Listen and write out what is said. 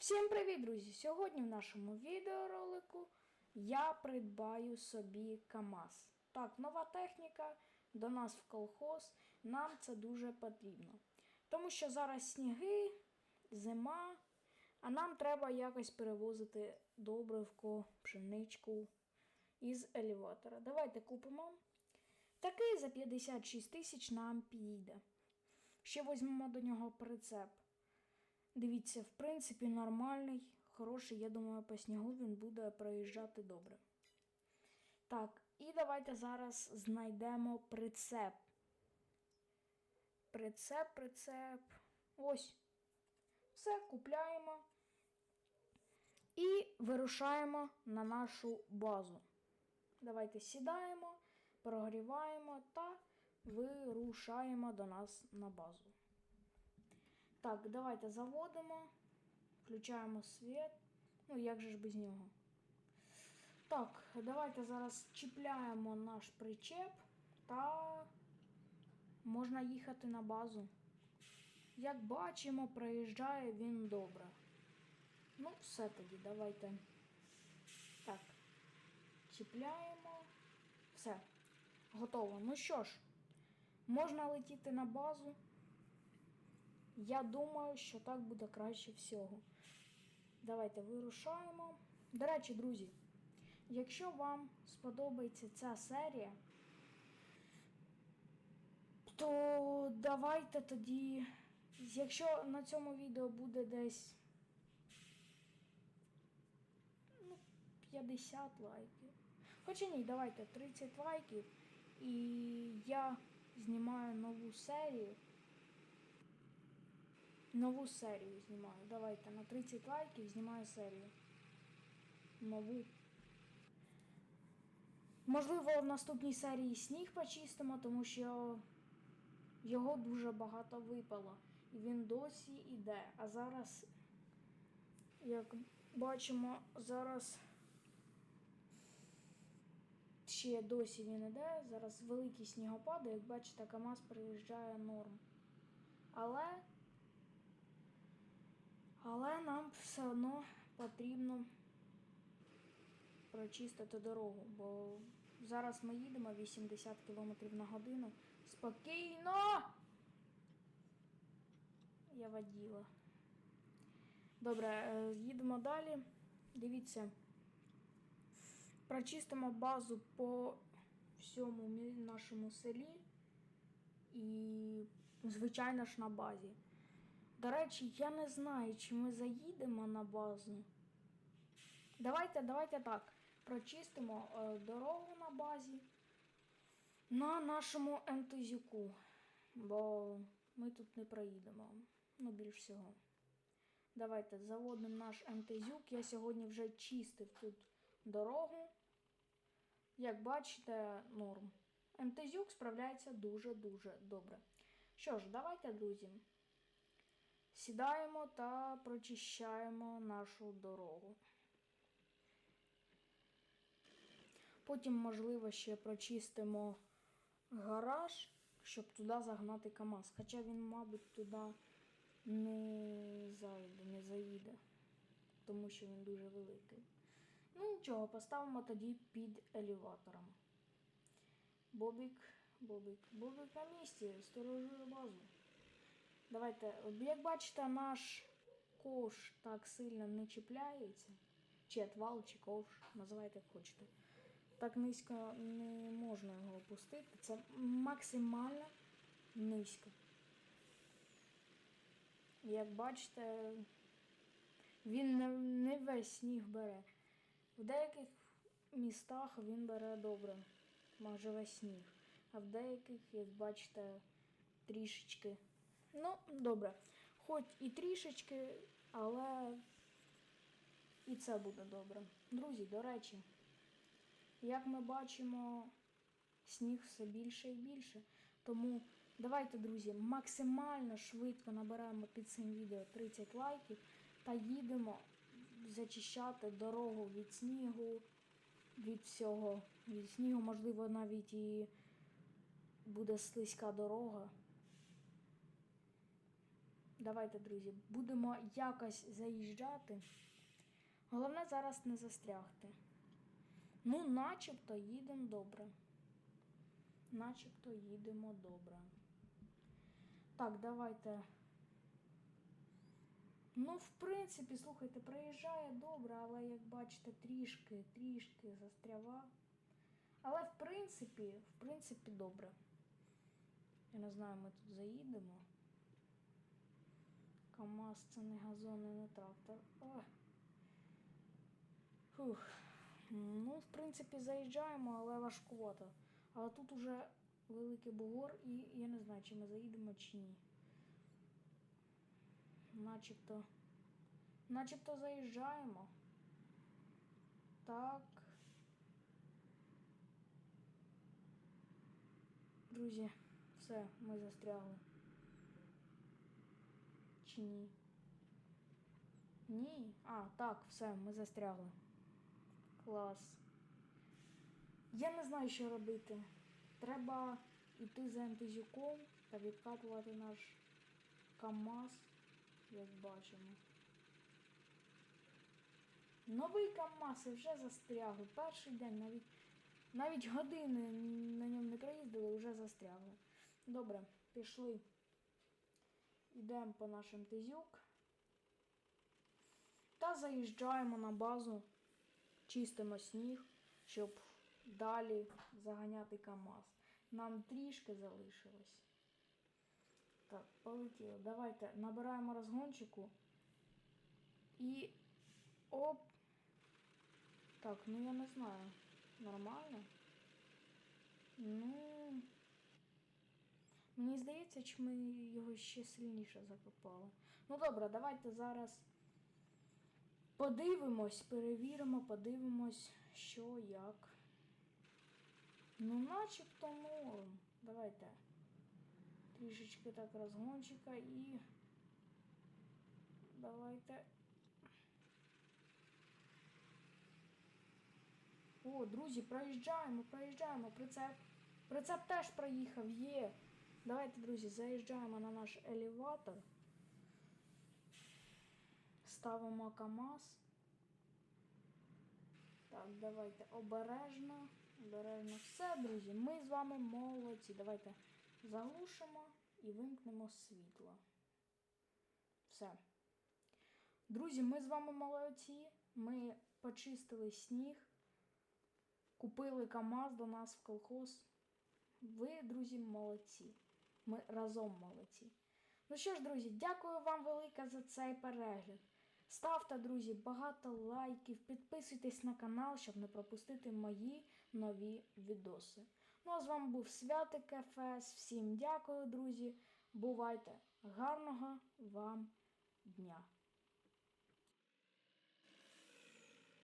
Всім привіт, друзі! Сьогодні в нашому відеоролику я придбаю собі КАМАЗ. Так, нова техніка до нас в колхоз. Нам це дуже потрібно. Тому що зараз сніги, зима, а нам треба якось перевозити добривку, пшеничку із елеватора. Давайте купимо. Такий за 56 тисяч нам підійде. Ще візьмемо до нього прицеп. Дивіться, в принципі, нормальний, хороший, я думаю, по снігу він буде проїжджати добре. Так, і давайте зараз знайдемо прицеп. Прицеп, прицеп. Ось. Все, купляємо. І вирушаємо на нашу базу. Давайте сідаємо, прогріваємо та вирушаємо до нас на базу. Так, давайте заводимо, включаємо світ. Ну, як же ж без нього? Так, давайте зараз чіпляємо наш причеп та можна їхати на базу. Як бачимо, проїжджає він добре. Ну, все тоді, давайте. Так. Чіпляємо. Все. Готово. Ну що ж, можна летіти на базу. Я думаю, що так буде краще всього. Давайте вирушаємо. До речі, друзі, якщо вам сподобається ця серія, то давайте тоді, якщо на цьому відео буде десь ну, 50 лайків. Хоча ні, давайте 30 лайків. І я знімаю нову серію. Нову серію знімаю. Давайте на 30 лайків знімаю серію. Нову. Можливо, в наступній серії сніг почистимо, тому що його дуже багато випало. І він досі йде. А зараз, як бачимо, зараз ще досі він іде. Зараз великі снігопади, як бачите, КАМАЗ приїжджає норм. Але але нам все одно потрібно прочистити дорогу, бо зараз ми їдемо 80 км на годину. Спокійно! Я воділа. Добре, е, їдемо далі. Дивіться. Прочистимо базу по всьому нашому селі і, звичайно ж, на базі. До речі, я не знаю, чи ми заїдемо на базу. Давайте, давайте так. Прочистимо е, дорогу на базі на нашому ентузюку. Бо ми тут не проїдемо. Ну, більш всього. Давайте заводимо наш ентезюк. Я сьогодні вже чистив тут дорогу. Як бачите, норм. МТЗюк справляється дуже-дуже добре. Що ж, давайте, друзі, сідаємо та прочищаємо нашу дорогу. Потім, можливо, ще прочистимо гараж, щоб туди загнати КАМАЗ. Хоча він, мабуть, туди не зайде, не заїде, тому що він дуже великий. Ну нічого, поставимо тоді під елеватором. Бобік, Бобік, Бобік на місці, сторожує базу. Давайте, як бачите, наш ковш так сильно не чіпляється. Чи отвал, чи ковш, називайте як хочете. Так низько не можна його опустити. Це максимально низько. Як бачите, він не весь сніг бере. В деяких містах він бере добре, майже весь сніг. А в деяких, як бачите, трішечки. Ну, добре. Хоч і трішечки, але і це буде добре. Друзі, до речі, як ми бачимо, сніг все більше і більше. Тому давайте, друзі, максимально швидко набираємо під цим відео 30 лайків та їдемо зачищати дорогу від снігу, від всього. Від снігу, можливо, навіть і буде слизька дорога. Давайте, друзі, будемо якось заїжджати. Головне зараз не застрягти. Ну, начебто їдемо добре. Начебто їдемо добре. Так, давайте. Ну, в принципі, слухайте, проїжджає добре, але як бачите, трішки, трішки застрява. Але в принципі, в принципі, добре. Я не знаю, ми тут заїдемо. КАМАЗ це не газон і не трактор. Фух. Ну, в принципі, заїжджаємо, але важкувато. Але тут уже великий бугор, і я не знаю, чи ми заїдемо, чи ні. Начебто. Начебто заїжджаємо. Так. Друзі, все, ми застрягли. Чи ні? Ні. А, так, все, ми застрягли. Клас. Я не знаю, що робити. Треба йти за ентезюком та відкатувати наш КАМАЗ, як бачимо. Новий КАМАЗ вже застрягли. Перший день навіть, навіть години на ньому не проїздили, вже застрягли. Добре, пішли. Йдемо по нашим тизюк. Та заїжджаємо на базу, чистимо сніг, щоб далі заганяти КАМАЗ. Нам трішки залишилось. Так, полетіло. Давайте набираємо розгончику. І оп. Так, ну я не знаю. Нормально? Ну. Мені здається, чи ми його ще сильніше закопали. Ну добре, давайте зараз подивимось, перевіримо, подивимось, що як. Ну, начебто норм. Давайте. Трішечки так розгончика і. Давайте. О, друзі, проїжджаємо, проїжджаємо. Прицеп. Прицеп теж проїхав, є. Давайте, друзі, заїжджаємо на наш елеватор. Ставимо КАМАЗ. Так, давайте обережно. Обережно. Все, друзі, ми з вами молодці. Давайте заглушимо і вимкнемо світло. Все. Друзі, ми з вами молодці. Ми почистили сніг. Купили КАМАЗ до нас в колхоз. Ви, друзі, молодці. Ми разом молодці. Ну що ж, друзі, дякую вам велике за цей перегляд. Ставте, друзі, багато лайків, підписуйтесь на канал, щоб не пропустити мої нові відоси. Ну а з вами був Святик ФС. Всім дякую, друзі. Бувайте! Гарного вам дня!